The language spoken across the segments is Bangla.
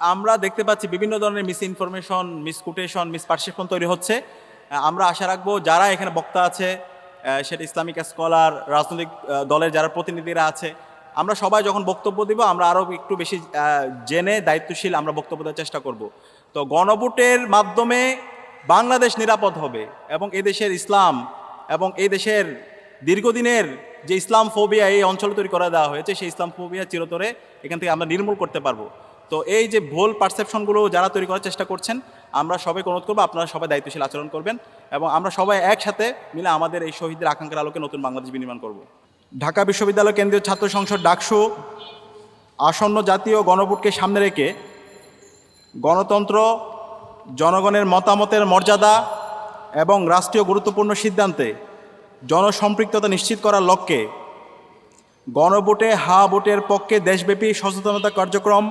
আমরা দেখতে পাচ্ছি বিভিন্ন ধরনের মিস ইনফরমেশন মিসকোটেশন মিসপারসেপশন তৈরি হচ্ছে। আমরা আশা রাখব যারা এখানে বক্তা আছে সেটা ইসলামিক স্কলার রাজনৈতিক দলের যারা প্রতিনিধিরা আছে, আমরা সবাই যখন বক্তব্য দিব, আমরা আরও একটু বেশি জেনে দায়িত্বশীল আমরা বক্তব্য দেওয়ার চেষ্টা করব। তো গণভোটের মাধ্যমে বাংলাদেশ নিরাপদ হবে এবং এদেশের ইসলাম এবং এই দেশের দীর্ঘদিনের যে ইসলাম ফোবিয়া এই অঞ্চল তৈরি করে দেওয়া হয়েছে, সেই ইসলাম ফোবিয়া চিরতরে এখান থেকে আমরা নির্মূল করতে পারব। তো এই যে ভুল পারসেপশনগুলো যারা তৈরি করার চেষ্টা করছেন, আমরা সবাই অনুরোধ করব আপনারা সবাই দায়িত্বশীল আচরণ করবেন এবং আমরা সবাই একসাথে মিলে আমাদের এই শহীদদের আকাঙ্ক্ষার আলোকে নতুন বাংলাদেশ বিনির্মাণ করব। ঢাকা বিশ্ববিদ্যালয় কেন্দ্রীয় ছাত্র সংসদ ডাকসু আসন্ন জাতীয় গণভোটকে সামনে রেখে গণতন্ত্র, জনগণের মতামতের মর্যাদা এবং রাষ্ট্রীয় গুরুত্বপূর্ণ সিদ্ধান্তে জনসম্পৃক্ততা নিশ্চিত করার লক্ষ্যে গণভোটে হা ভোটের পক্ষে দেশব্যাপী সচেতনতা কার্যক্রম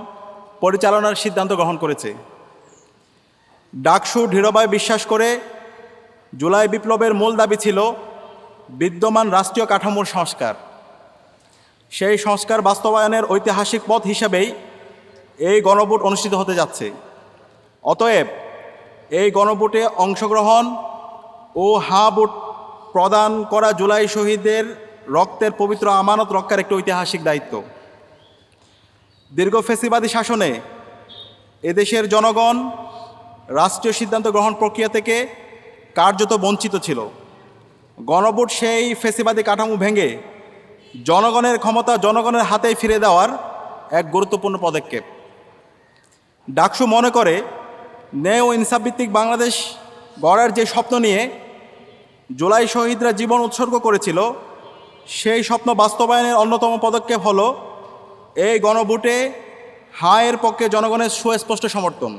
পরিচালনার সিদ্ধান্ত গ্রহণ করেছে। ডাকসু দৃঢ়ভাবে বিশ্বাস করে জুলাই বিপ্লবের মূল দাবি ছিল বিদ্যমান রাষ্ট্রীয় কাঠামোর সংস্কার। সেই সংস্কার বাস্তবায়নের ঐতিহাসিক পথ হিসাবেই এই গণভোট অনুষ্ঠিত হতে যাচ্ছে। অতএব এই গণভোটে অংশগ্রহণ ও হা ভোট প্রদান করা জুলাই শহীদদের রক্তের পবিত্র আমানত রক্ষার একটি ঐতিহাসিক দায়িত্ব। দীর্ঘ ফেসিবাদী শাসনে এদেশের জনগণ রাষ্ট্রীয় সিদ্ধান্ত গ্রহণ প্রক্রিয়া থেকে কার্যত বঞ্চিত ছিল। গণভোট সেই ফেসিবাদী কাঠামো ভেঙে জনগণের ক্ষমতা জনগণের হাতেই ফিরে দেওয়ার এক গুরুত্বপূর্ণ পদক্ষেপ। ডাকসু মনে করে ন্যায় ও ইনসাফভিত্তিক বাংলাদেশ গড়ার যে স্বপ্ন নিয়ে জুলাই শহীদরা জীবন উৎসর্গ করেছিল, সেই স্বপ্ন বাস্তবায়নের অন্যতম পদক্ষেপ হল এই গণভোটে হায়ের পক্ষে জনগণের সুস্পষ্ট সমর্থন।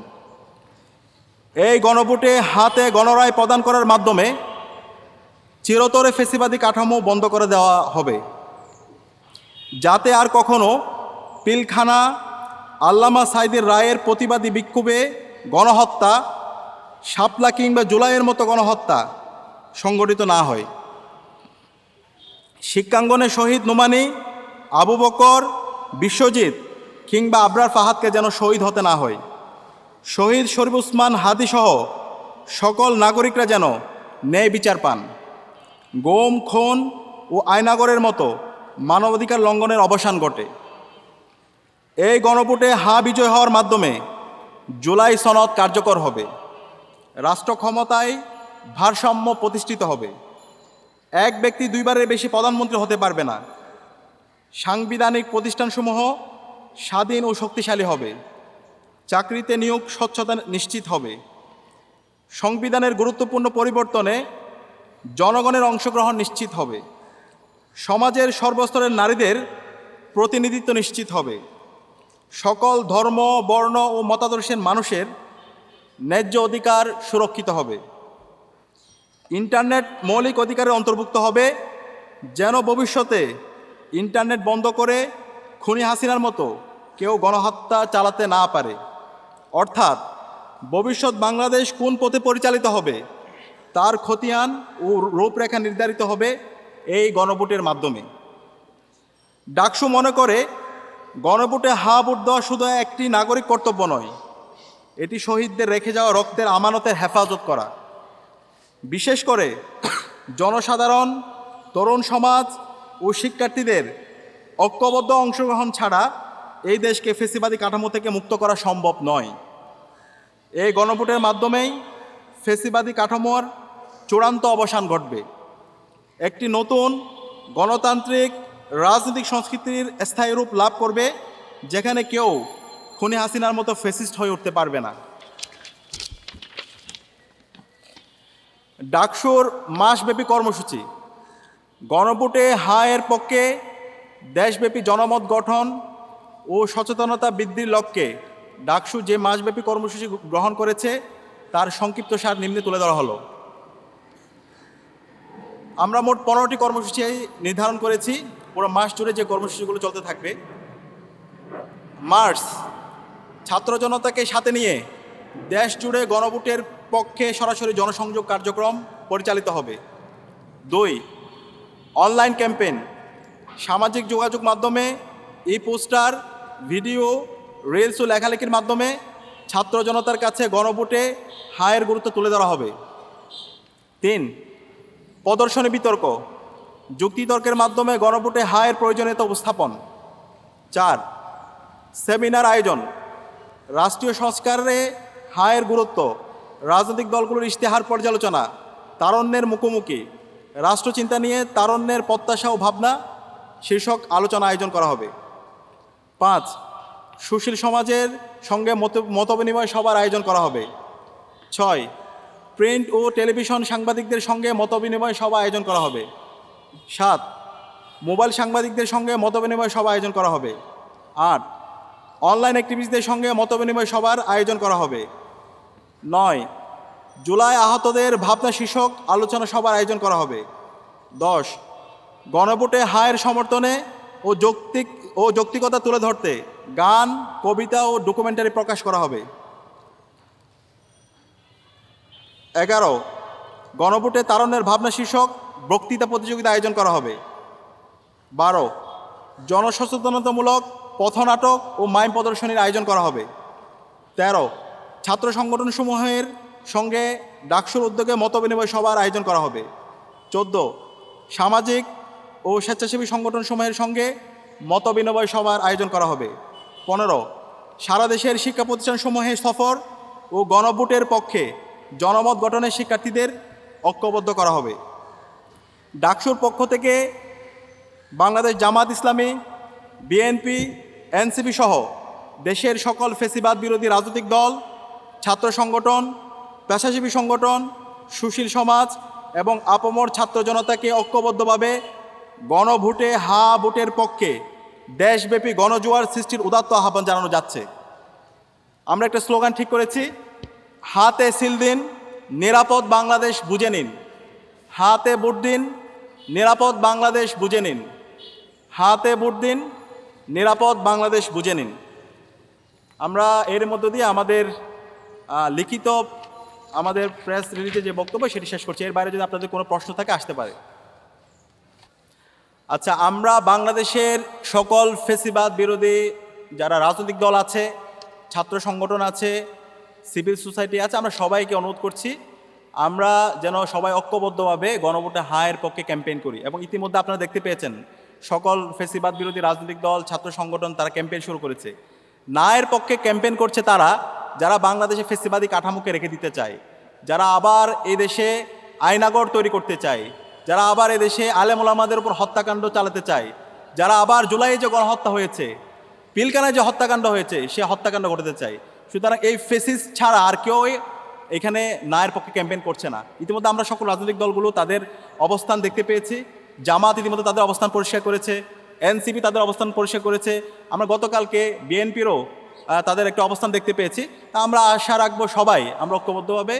এই গণভোটে হাতে গণরায় প্রদান করার মাধ্যমে চিরতরে ফেসিবাদী কাঠামো বন্ধ করে দেওয়া হবে। যাতে আর কখনো পিলখানা আল্লামা সাইদের রায়ের প্রতিবাদী বিক্ষোভে গণহত্যা, শাপলা কিংবা জুলাইয়ের মতো গণহত্যা সংগঠিত না হয়। শিক্ষাঙ্গনে শহীদ নোমানি, আবু বকর বিশ্বজিৎ কিংবা আবরার ফাহাদকে যেন শহীদ হতে না হয়। শহীদ শরীফ উসমান হাদিসহ সকল নাগরিকরা যেন ন্যায় বিচার পান। গোম, খুন ও আয়নাগরের মতো মানবাধিকার লঙ্ঘনের অবসান ঘটে। এই গণভোটে হা বিজয় হওয়ার মাধ্যমে জুলাই সনদ কার্যকর হবে। রাষ্ট্র ক্ষমতায় ভারসাম্য প্রতিষ্ঠিত হবে। এক ব্যক্তি দুইবারের বেশি প্রধানমন্ত্রী হতে পারবে না। সাংবিধানিক প্রতিষ্ঠানসমূহ স্বাধীন ও শক্তিশালী হবে। চাকরিতে নিয়োগ স্বচ্ছতা নিশ্চিত হবে। সংবিধানের গুরুত্বপূর্ণ পরিবর্তনে জনগণের অংশগ্রহণ নিশ্চিত হবে। সমাজের সর্বস্তরের নারীদের প্রতিনিধিত্ব নিশ্চিত হবে। সকল ধর্ম, বর্ণ ও মতাদর্শের মানুষের ন্যায্য অধিকার সুরক্ষিত হবে। ইন্টারনেট মৌলিক অধিকারের অন্তর্ভুক্ত হবে। যেন ভবিষ্যতে ইন্টারনেট বন্ধ করে খুনি হাসিনার মতো কেউ গণহত্যা চালাতে না পারে। অর্থাৎ ভবিষ্যৎ বাংলাদেশ কোন পথে পরিচালিত হবে, তার খতিয়ান ও রূপরেখা নির্ধারিত হবে এই গণভোটের মাধ্যমে। ডাকসু মনে করে, গণভোটে হা ভোট দেওয়া শুধু একটি নাগরিক কর্তব্য নয়, এটি শহীদদের রেখে যাওয়া রক্তের আমানতের হেফাজত করা। বিশেষ করে জনসাধারণ, তরুণ সমাজ শিক্ষার্থীদের ঐক্যবদ্ধ অংশগ্রহণ ছাড়া এই দেশকে ফেসিবাদী কাঠামো থেকে মুক্ত করা সম্ভব নয়। এই গণভোটের মাধ্যমেই ফেসিবাদী কাঠামোর চূড়ান্ত অবসান ঘটবে। একটি নতুন গণতান্ত্রিক রাজনৈতিক সংস্কৃতির স্থায়ী রূপ লাভ করবে, যেখানে কেউ খুনি হাসিনার মতো ফেসিস্ট হয়ে উঠতে পারবে না। ডাকসুর মাসব্যাপী কর্মসূচি গণভোটে হায়ের পক্ষে দেশব্যাপী জনমত গঠন ও সচেতনতা বৃদ্ধির লক্ষ্যে ডাকসু যে মাসব্যাপী কর্মসূচি গ্রহণ করেছে, তার সংক্ষিপ্ত সার নিম্নে তুলে ধরা হলো। আমরা মোট পনেরোটি কর্মসূচি নির্ধারণ করেছি। পুরো মাস জুড়ে যে কর্মসূচিগুলো চলতে থাকবে, মার্চ ছাত্র জনতাকে সাথে নিয়ে দেশ জুড়ে গণভোটের পক্ষে সরাসরি জনসংযোগ কার্যক্রম পরিচালিত হবে। দুই অনলাইন ক্যাম্পেইন, সামাজিক যোগাযোগ মাধ্যমে ই পোস্টার, ভিডিও রিলস ও লেখালেখির মাধ্যমে ছাত্র জনতার কাছে গণভোটে হায়ের গুরুত্ব তুলে ধরা হবে। তিন, প্রদর্শনী বিতর্ক, যুক্তিতর্কের মাধ্যমে গণভোটে হায়ের প্রয়োজনীয়তা উপস্থাপন। চার, সেমিনার আয়োজন, রাষ্ট্রীয় সংস্কারে হায়ের গুরুত্ব, রাজনৈতিক দলগুলোর ইশতেহার পর্যালোচনা, তারণ্যের মুখোমুখি। রাষ্ট্রচিন্তা নিয়ে তারণ্যের প্রত্যাশা ও ভাবনা শীর্ষক আলোচনা আয়োজন করা হবে। পাঁচ, সুশীল সমাজের সঙ্গে মত, মতবিনিময় সভার আয়োজন করা হবে। ছয়, প্রিন্ট ও টেলিভিশন সাংবাদিকদের সঙ্গে মতবিনিময় সভা আয়োজন করা হবে। সাত, মোবাইল সাংবাদিকদের সঙ্গে মতবিনিময় সভা আয়োজন করা হবে। আট, অনলাইন অ্যাক্টিভিস্টদের সঙ্গে মতবিনিময় সভার আয়োজন করা হবে। নয় জুলাই আহতদের ভাবনা শীর্ষক আলোচনা সভার আয়োজন করা হবে। দশ, গণভোটে হায়ের সমর্থনে ও যৌক্তিক ও যৌক্তিকতা তুলে ধরতে গান, কবিতা ও ডকুমেন্টারি প্রকাশ করা হবে। এগারো, গণভোটে তারণের ভাবনা শীর্ষক বক্তৃতা প্রতিযোগিতা আয়োজন করা হবে। বারো, জনসচেতনতামূলক পথনাটক ও মাইম প্রদর্শনীর আয়োজন করা হবে। তেরো, ছাত্র সংগঠনসমূহের সঙ্গে ডাকসুর উদ্যোগে মতবিনিময় সভার আয়োজন করা হবে। চোদ্দ, সামাজিক ও স্বেচ্ছাসেবী সংগঠন সংগঠনসমূহের সঙ্গে মতবিনিময় সভার আয়োজন করা হবে। পনেরো, সারা দেশের শিক্ষা প্রতিষ্ঠানসমূহে সফর ও গণভোটের পক্ষে জনমত গঠনের শিক্ষার্থীদের ঐক্যবদ্ধ করা হবে। ডাকসুর পক্ষ থেকে বাংলাদেশ জামাত ইসলামী, বিএনপি, এনসিপি সহ দেশের সকল ফেসিবাদ বিরোধী রাজনৈতিক দল, ছাত্র সংগঠন পেশাজীবী সংগঠন, সুশীল সমাজ এবং আপমর ছাত্র জনতাকে ঐক্যবদ্ধভাবে গণভোটে হা ভোটের পক্ষে দেশব্যাপী গণজোয়ার সৃষ্টির উদাত্ত আহ্বান জানানো যাচ্ছে। আমরা একটা স্লোগান ঠিক করেছি, হাতে সিল দিন, নিরাপদ বাংলাদেশ বুঝে নিন। হাতে ভোট দিন, নিরাপদ বাংলাদেশ বুঝে নিন। হাতে ভোট দিন, নিরাপদ বাংলাদেশ বুঝে নিন। আমরা এর মধ্য দিয়ে আমাদের লিখিত আমাদের প্রেস রিলিজে যে বক্তব্য সেটি শেষ করছি। এর বাইরে যদি আপনাদের কোনো প্রশ্ন থাকে, আসতে পারে। আচ্ছা আমরা বাংলাদেশের সকল ফেসিবাদ বিরোধী যারা রাজনৈতিক দল আছে, ছাত্র সংগঠন আছে সিভিল সোসাইটি আছে, আমরা সবাইকে অনুরোধ করছি, আমরা যেন সবাই ঐক্যবদ্ধভাবে গণভোটে হায়ের পক্ষে ক্যাম্পেইন করি। এবং ইতিমধ্যে আপনারা দেখতে পেয়েছেন, সকল ফেসিবাদ বিরোধী রাজনৈতিক দল, ছাত্র সংগঠন, তারা ক্যাম্পেইন শুরু করেছে। নায়ের পক্ষে ক্যাম্পেইন করছে তারা যারা বাংলাদেশে ফেসিবাদী কাঠামোকে রেখে দিতে চায়, যারা আবার এই দেশে আইনাগর তৈরি করতে চায়, যারা আবার এদেশে আলেম ওলামাদের উপর হত্যাকাণ্ড চালাতে চায়, যারা আবার জুলাইয়ে যে গণহত্যা হয়েছে, পিলকানায় যে হত্যাকাণ্ড হয়েছে, সে হত্যাকাণ্ড ঘটাতে চায়। সুতরাং এই ফেসিস ছাড়া আর কেউ এখানে নায়ের পক্ষে ক্যাম্পেইন করছে না। ইতিমধ্যে আমরা সকল রাজনৈতিক দলগুলো তাদের অবস্থান দেখতে পেয়েছি। জামাত ইতিমধ্যে তাদের অবস্থান পরিষ্কার করেছে। এনসিপি তাদের অবস্থান পরিষ্কার করেছে। আমরা গতকালকে বিএনপিরও তাদের একটা অবস্থান দেখতে পেয়েছি। তা আমরা আশা রাখব সবাই, আমরা ঐক্যবদ্ধভাবে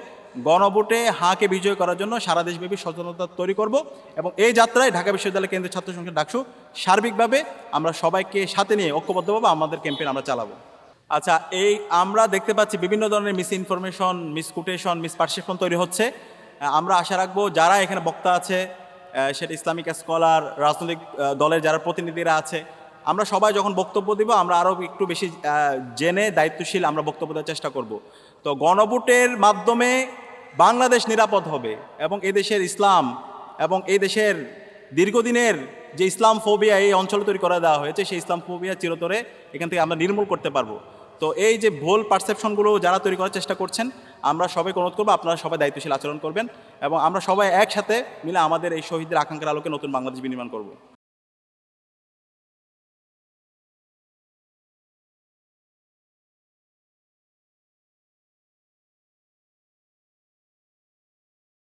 গণভোটে হাঁকে বিজয় করার জন্য সারা দেশব্যাপী সচেতনতা তৈরি করব এবং এই যাত্রায় ঢাকা বিশ্ববিদ্যালয় কেন্দ্রীয় ছাত্র সংসদ ডাকসু সার্বিকভাবে আমরা সবাইকে সাথে নিয়ে ঐক্যবদ্ধভাবে আমাদের ক্যাম্পেইন আমরা চালাবো। আচ্ছা এই আমরা দেখতে পাচ্ছি বিভিন্ন ধরনের মিস ইনফরমেশন মিসকুটেশন মিসপারসেপশন তৈরি হচ্ছে। আমরা আশা রাখব যারা এখানে বক্তা আছে সেটা ইসলামিক স্কলার রাজনৈতিক দলের যারা প্রতিনিধিরা আছে আমরা সবাই যখন বক্তব্য দিব, আমরা আরও একটু বেশি জেনে দায়িত্বশীল আমরা বক্তব্য দেওয়ার চেষ্টা করব। তো গণভোটের মাধ্যমে বাংলাদেশ নিরাপদ হবে এবং এদেশের ইসলাম এবং এই দেশের দীর্ঘদিনের যে ইসলাম ফোবিয়া এই অঞ্চলে তৈরি করে দেওয়া হয়েছে, সেই ইসলাম ফোবিয়া চিরতরে এখান থেকে আমরা নির্মূল করতে পারব। তো এই যে ভুল পারসেপশনগুলো যারা তৈরি করার চেষ্টা করছেন, আমরা সবাইকে অনুরোধ করব আপনারা সবাই দায়িত্বশীল আচরণ করবেন এবং আমরা সবাই একসাথে মিলে আমাদের এই শহীদদের আকাঙ্ক্ষার আলোকে নতুন বাংলাদেশ বিনির্মাণ করব।